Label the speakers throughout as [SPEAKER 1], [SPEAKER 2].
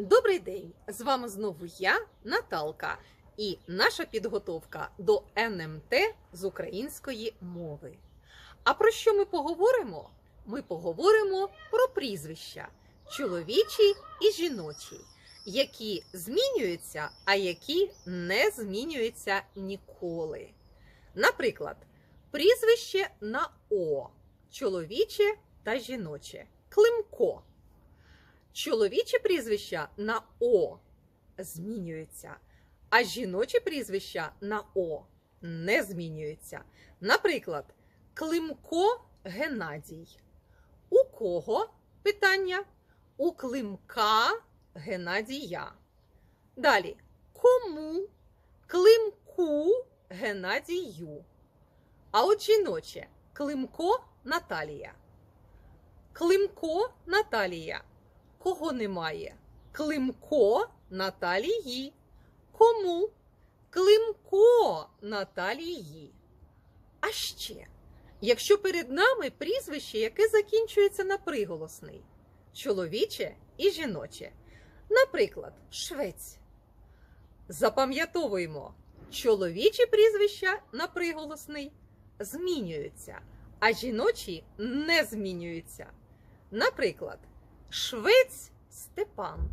[SPEAKER 1] Добрий день! З вами знову я, Наталка, і наша підготовка до НМТ з української мови. А про що ми поговоримо? Ми поговоримо про прізвища чоловічі і жіночі, які змінюються, а які не змінюються ніколи. Наприклад, прізвище на О чоловіче та жіноче Климко. Чоловічі прізвища на О змінюються, а жіночі прізвища на О не змінюються. Наприклад, Климко Геннадій. У кого питання? У Климка Геннадія. Далі. Кому? Климку Геннадію. А от жіноче Климко Наталія. Климко Наталія. Кого немає? Климко Наталії. Кому? Климко Наталії. А ще, якщо перед нами прізвище, яке закінчується на приголосний, чоловіче і жіноче. Наприклад, швець. Запам'ятовуємо, чоловічі прізвища на приголосний змінюються, а жіночі не змінюються. Наприклад, Швець Степан.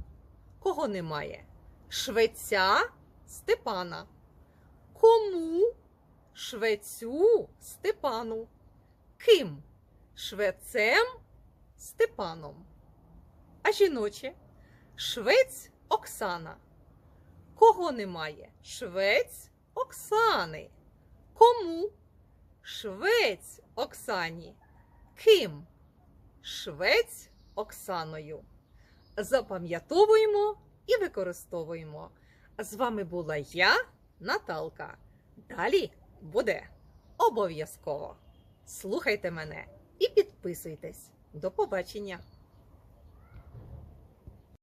[SPEAKER 1] Кого немає? Швеця Степана. Кому? Швецю Степану. Ким? Швецем Степаном. А жіноче? Швець Оксана. Кого немає? Швець Оксани. Кому? Швець Оксані. Ким? Швець Оксаною. Запам'ятовуємо і використовуємо. З вами була я, Наталка. Далі буде обов'язково. Слухайте мене і підписуйтесь. До побачення!